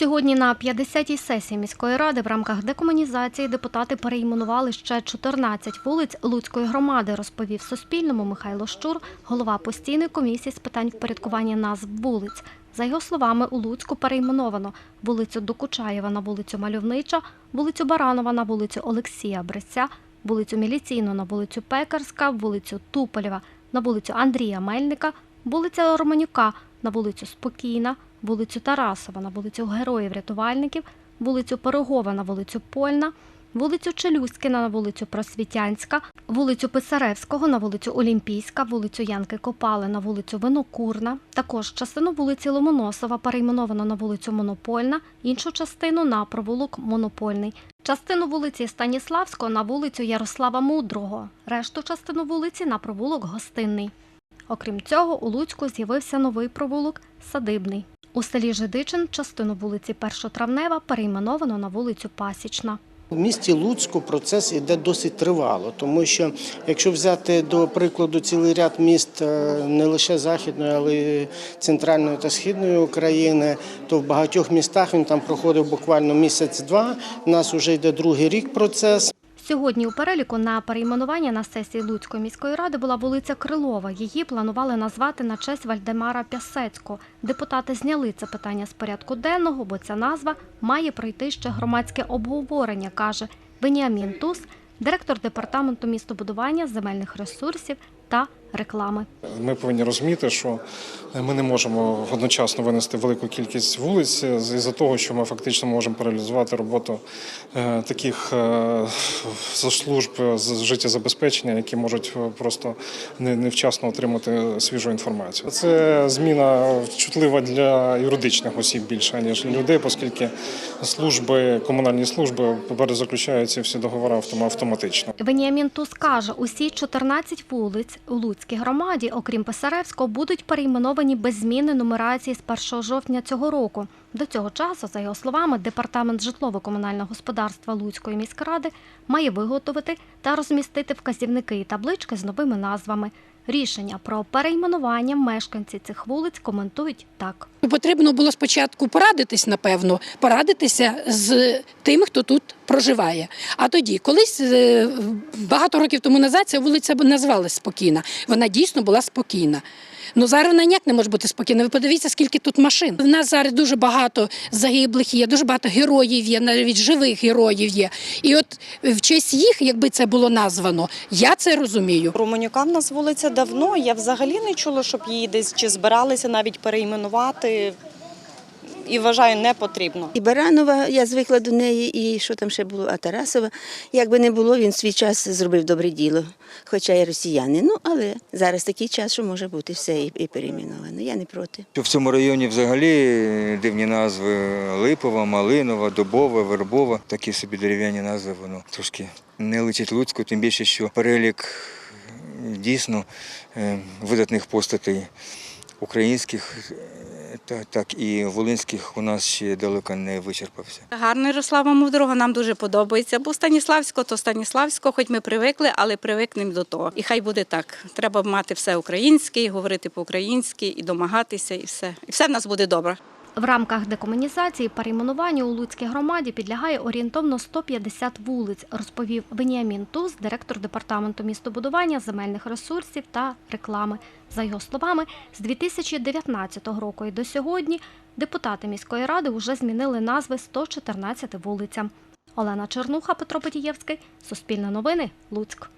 Сьогодні на 50-й сесії міської ради в рамках декомунізації депутати перейменували ще 14 вулиць Луцької громади, розповів Суспільному Михайло Щур, голова постійної комісії з питань впорядкування назв вулиць. За його словами, у Луцьку перейменовано вулицю Докучаєва на вулицю Мальовнича, вулицю Баранова на вулицю Олексія Бреця, вулицю Міліційну на вулицю Пекарська, вулицю Туполєва на вулицю Андрія Мельника, вулиця Романюка на вулицю Спокійна, вулицю Тарасова на вулицю Героїв-рятувальників, вулицю Пирогова на вулицю Польна, вулицю Челюскіна на вулицю Просвітянська, вулицю Писаревського на вулицю Олімпійська, вулицю Янки Копали на вулицю Винокурна, також частину вулиці Ломоносова перейменовано на вулицю Монопольна, іншу частину на провулок Монопольний. Частину вулиці Станіславського на вулицю Ярослава Мудрого, решту частину вулиці на провулок Гостинний. Окрім цього, у Луцьку з'явився новий провулок Садибний. У селі Жидичин частину вулиці Першотравнева перейменовано на вулицю Пасічна. У місті Луцьку процес іде досить тривало, тому що якщо взяти до прикладу цілий ряд міст е, не лише західної, але й центральної та східної України, то в багатьох містах він там проходив буквально місяць-два. У нас вже йде другий рік процес. Сьогодні у переліку на перейменування на сесії Луцької міської ради була вулиця Крилова. Її планували назвати на честь Вальдемара Пясецького. Депутати зняли це питання з порядку денного, бо ця назва має пройти ще громадське обговорення, каже Веніамін Тус, директор департаменту містобудування, земельних ресурсів та реклами. Ми повинні розуміти, що ми не можемо одночасно винести велику кількість вулиць з-за того, що ми фактично можемо паралізувати роботу е, таких е, служб з життєзабезпечення, які можуть е, просто невчасно отримати свіжу інформацію. Це зміна чутлива для юридичних осіб більше ніж людей, оскільки служби, комунальні служби заключають ці всі договори автом- автоматично. Веніамін Тус каже, усі 14 вулиць у Луцькій громаді, окрім Писаревського, будуть перейменовані без зміни нумерації з 1 жовтня цього року. До цього часу, за його словами, департамент житлово-комунального господарства Луцької міськради має виготовити та розмістити вказівники і таблички з новими назвами. Рішення про перейменування мешканці цих вулиць коментують так. Потрібно було спочатку порадитись, напевно, порадитися з тим, хто тут проживає. А тоді, колись е, багато років тому назад ця вулиця б називалась спокійна. Вона дійсно була спокійна. Ну зараз вона ніяк не може бути спокійна. Ви подивіться, скільки тут машин. У нас зараз дуже багато загиблих є, дуже багато героїв є, навіть живих героїв є. І от в честь їх, якби це було названо, я це розумію. Романюка в нас вулиця давно. Я взагалі не чула, щоб її десь чи збиралися навіть перейменувати. І вважаю, не потрібно. І Баранова, я звикла до неї, і що там ще було, а Тарасова. Як би не було, він в свій час зробив добре діло, хоча й росіяни. Ну, але зараз такий час, що може бути все і, і перейменовано. Я не проти. В цьому районі взагалі дивні назви Липова, Малинова, Дубова, Вербова. Такі собі дерев'яні назви, воно трошки не личить Луцьку, тим більше, що перелік дійсно е, видатних постатей українських, е, так і волинських у нас ще далеко не вичерпався. Гарно Ярослава Мудрого нам дуже подобається. Бо Станіславського, то Станіславського, хоч ми привикли, але привикнемо до того. І хай буде так. Треба мати все українське, говорити по-українськи, і домагатися, і все. І все в нас буде добре. В рамках декомунізації перейменуванню у Луцькій громаді підлягає орієнтовно 150 вулиць, розповів Веніамін Туз, директор департаменту містобудування, земельних ресурсів та реклами. За його словами, з 2019 року і до сьогодні депутати міської ради вже змінили назви 114 вулицям. Олена Чернуха, Петро Потієвський, Суспільне новини, Луцьк.